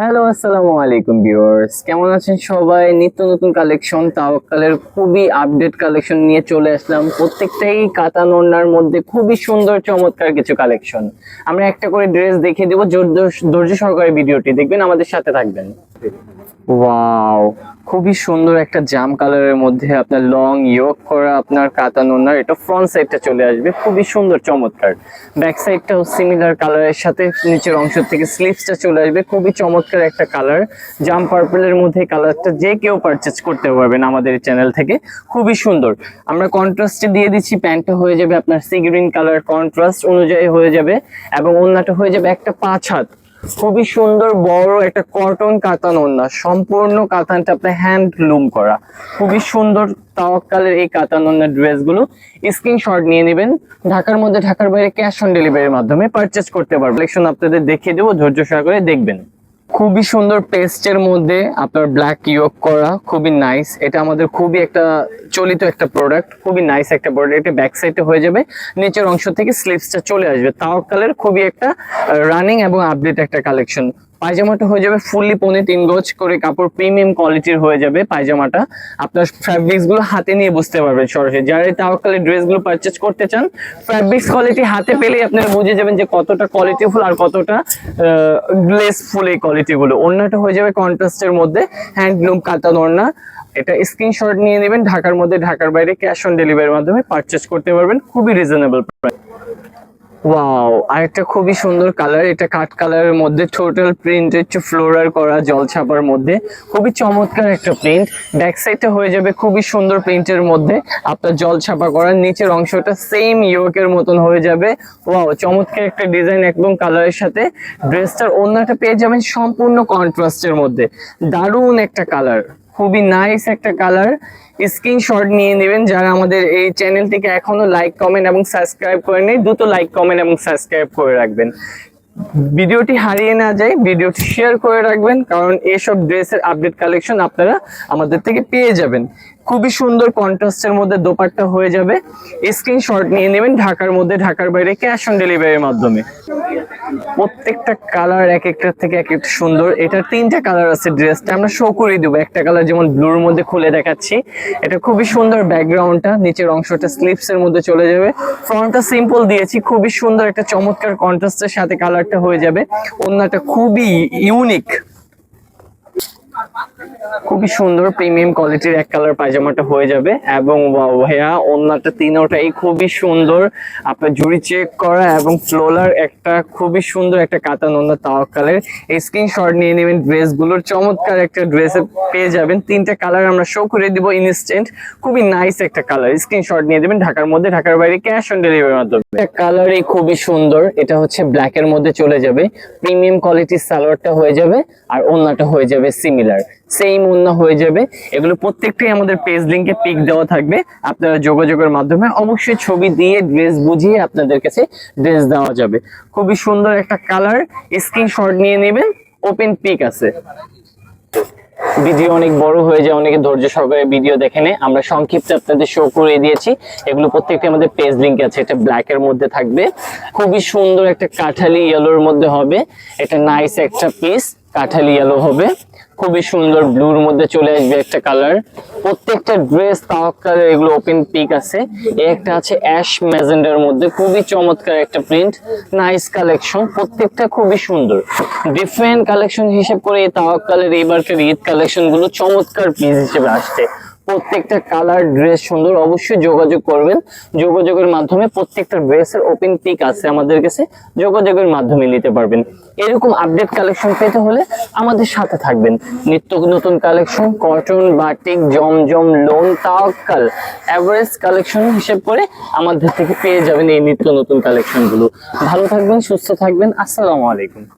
Hello আসসালামু আলাইকুম viewers কেমন আছেন সবাই? নিত্য নতুন কালেকশন তাওয়াক্কালের খুবই আপডেট কালেকশন নিয়ে চলে আসলাম। প্রত্যেকটাই কাতা নন্নার মধ্যে খুবই সুন্দর, চমৎকার কিছু কালেকশন আমরা একটা করে ড্রেস দেখিয়ে দেবো ধৈর্য সহকারে ভিডিওটি দেখবেন, আমাদের সাথে থাকবেন। ওয়াও খুবই সুন্দর একটা জাম কালারের মধ্যে আপনার লং ইয়োক করা আপনার কাতা নন্নার এটা ফ্রন্ট সাইডটা চলে আসবে। খুবই সুন্দর, চমৎকার। ব্যাক সাইডটাও সিমিলার কালারের সাথে নিচের অংশ থেকে স্লিভসটা চলে আসবে। খুবই চমৎকার একটা কালার জাম পার্পলের মধ্যে কালারটা যে কেউ পারচেজ করতে পারবেন আমাদের চ্যানেল থেকে। খুবই সুন্দর। আমরা কন্ট্রাস্টে দিয়ে দিচ্ছি, প্যান্টটা হয়ে যাবে আপনার সি গ্রিন কালার কন্ট্রাস্ট অনুযায়ী হয়ে যাবে এবং ওন্নাটা হয়ে যাবে একটা পাঁচ হাত। খুবই সুন্দর, বড় একটা কটন কাতান ওন্না সম্পূর্ণ কাতানটা আপনার হ্যান্ড লুম করা। খুবই সুন্দর তাওয়াক্কালের এই কাতান ওন্নার ড্রেসগুলো স্ক্রিনশট নিয়ে নেবেন। ঢাকার মধ্যে ঢাকার বাইরে ক্যাশ অন ডেলিভারির মাধ্যমে পারচেস করতে পারবেন। কালেকশন আপনাদের দেখিয়ে দেবো, ধৈর্য সহকারে দেখবেন। খুবই সুন্দর পেস্টের মধ্যে আপনার ব্ল্যাক ইয়োগ করা, খুবই নাইস এটা আমাদের খুবই একটা চলিত একটা প্রোডাক্ট খুবই নাইস একটা প্রোডাক্ট এটা ব্যাক সাইডে হয়ে যাবে, নিচের অংশ থেকে স্লিপসটা চলে আসবে। তাওয়াক্কালের খুবই একটা রানিং এবং আপডেট একটা কালেকশন পায়জামাটা হয়ে যাবে ফুললি পনে তিন গজ করে কাপড় প্রিমিয়াম কোয়ালিটির হয়ে যাবে পায়জামাটা। আপনার ফ্যাব্রিক্সগুলো হাতে নিয়ে বুঝতে পারবেন সরাসরি। যারা তাওয়াক্কালের ড্রেসগুলো পারচেজ করতে চান ফ্যাব্রিক্স কোয়ালিটি হাতে পেলেই আপনারা বুঝে যাবেন যে কতটা কোয়ালিটিফুল আর কতটা গ্লেসফুল এই কোয়ালিটি গুলো। ওড়নাটা হয়ে যাবে কন্ট্রাস্টের মধ্যে হ্যান্ডলুম কাতান ওড়না এটা স্ক্রিনশট নিয়ে নেবেন, ঢাকার মধ্যে, ঢাকার বাইরে ক্যাশ অন ডেলিভারির মাধ্যমে পারচেজ করতে পারবেন। খুবই রিজনেবল ওয়াও আরেকটা খুবই সুন্দর কালার এটা কাঠ কালারের মধ্যে টোটাল প্রিন্ট হচ্ছে ফ্লোরার করা, জল ছাপার মধ্যে। খুবই চমৎকার একটা প্রিন্ট ব্যাক সাইডটা হয়ে যাবে খুবই সুন্দর প্রিন্টের মধ্যে। আপনার জল ছাপা করা নিচের অংশটা সেম ইয়োকের মতন হয়ে যাবে। ওয়াও চমৎকার একটা ডিজাইন একদম কালারের সাথে। ড্রেসটার অন্যটা পেয়ে যাবেন সম্পূর্ণ কন্ট্রাস্টের মধ্যে। দারুণ একটা কালার খুবই নাইস একটা কালার স্ক্রিনশট নিয়ে নেবেন যারা আমাদের এই চ্যানেলটিকে এখনও লাইক কমেন্ট এবং সাবস্ক্রাইব করে নেই, দ্রুত লাইক কমেন্ট এবং সাবস্ক্রাইব করে রাখবেন। ভিডিওটি হারিয়ে না যায়, ভিডিওটি শেয়ার করে রাখবেন, কারণ এইসব ড্রেসের আপডেট কালেকশন আপনারা আমাদের থেকে পেয়ে যাবেন। খুবই সুন্দর কন্ট্রাস্টের মধ্যে দোপাট্টা হয়ে যাবে। স্ক্রিনশট নিয়ে নেবেন ঢাকার মধ্যে, ঢাকার বাইরে ক্যাশ অন ডেলিভারির মাধ্যমে। প্রত্যেকটা কালার এক একটার থেকে এক একটা সুন্দর। এটার তিনটা কালার আছে ড্রেসটা আমরা শো করে দেবো। একটা কালার যেমন ব্লুর মধ্যে খুলে দেখাচ্ছি। এটা খুবই সুন্দর ব্যাকগ্রাউন্ডটা নিচের অংশটা স্লিপস এর মধ্যে চলে যাবে। ফ্রন্টটা সিম্পল দিয়েছি, খুবই সুন্দর একটা চমৎকার কন্ট্রাস্টের সাথে কালারটা হয়ে যাবে। অন্যটা খুবই ইউনিক খুবই সুন্দর প্রিমিয়াম কোয়ালিটির এক কালার পায়জামাটা হয়ে যাবে এবং ভাইয়া অন্যটা তিনোটাই খুবই সুন্দর। আপনার জুড়ি চেক করা এবং ফ্লোলার একটা খুবই সুন্দর একটা কাতান অন্য তাওয়াক্কালের এই স্ক্রিনশট নিয়ে নেবেন ড্রেসগুলোর চমৎকার একটা ড্রেসে পেয়ে যাবেন। তিনটা কালার আমরা শো করে দিব ইনস্ট্যান্ট খুবই নাইস একটা কালার স্ক্রিনশট নিয়ে দেবেন ঢাকার মধ্যে, ঢাকার বাইরে ক্যাশ অন ডেলিভারির মাধ্যমে। কালারই খুবই সুন্দর। এটা হচ্ছে ব্ল্যাক এর মধ্যে চলে যাবে। প্রিমিয়াম কোয়ালিটির সালোয়ারটা হয়ে যাবে আর ওন্নাটা হয়ে যাবে সিমিলার সেম ওন্না হয়ে যাবে। এগুলো প্রত্যেকটাই আমাদের পেজ লিংকে পিক দেওয়া থাকবে। আপনারা যোগাযোগের মাধ্যমে অবশ্যই ছবি দিয়ে ড্রেস বুঝিয়ে আপনাদের কাছে ড্রেস দেওয়া যাবে। খুবই সুন্দর একটা কালার স্ক্রিনশট নিয়ে নেবেন ওপেন পিক আছে। ভিডিও অনেক বড় হয়ে যায়, অনেকে ধৈর্য সহকারে ভিডিও দেখে নেয়। আমরা সংক্ষিপ্ত আপনাদের শো করে দিয়েছি। এগুলো প্রত্যেকটা আমাদের পেজ লিংক আছে। এটা ব্ল্যাক এর মধ্যে থাকবে। খুবই সুন্দর একটা কাঠালি ইয়েলোর মধ্যে হবে। এটা নাইস একটা পিস কাঠালি ইয়েলো হবে। খুবই সুন্দর ব্লুর মধ্যে চলে আসবে একটা কালার প্রত্যেকটা ড্রেস তাওয়াক্কালের এগুলো ওপেন পিক আছে। একটা আছে অ্যাশ ম্যাজেন্ডার মধ্যে, খুবই চমৎকার একটা প্রিন্ট নাইস কালেকশন প্রত্যেকটা খুবই সুন্দর। ডিফারেন্ট কালেকশন হিসেব করে এই তামাক কালের এইবারকার ঈদ কালেকশনগুলো চমৎকার পিস হিসেবে আসছে। প্রত্যেকটা কালার ড্রেস সুন্দর অবশ্যই যোগাযোগ করবেন। যোগাযোগের মাধ্যমে প্রত্যেকটা ড্রেসের ওপেন পিক আছে আমাদের কাছে, যোগাযোগের মাধ্যমে নিতে পারবেন। এরকম আপডেট কালেকশন পেতে হলে আমাদের সাথে থাকবেন। নিত্য নতুন কালেকশন কটন বাটিক জমজম লোন তাওয়াক্কাল এভারেজ কালেকশন হিসেব করে আমাদের থেকে পেয়ে যাবেন এই নিত্য নতুন কালেকশনগুলো। ভালো থাকবেন, সুস্থ থাকবেন। আসসালামু আলাইকুম।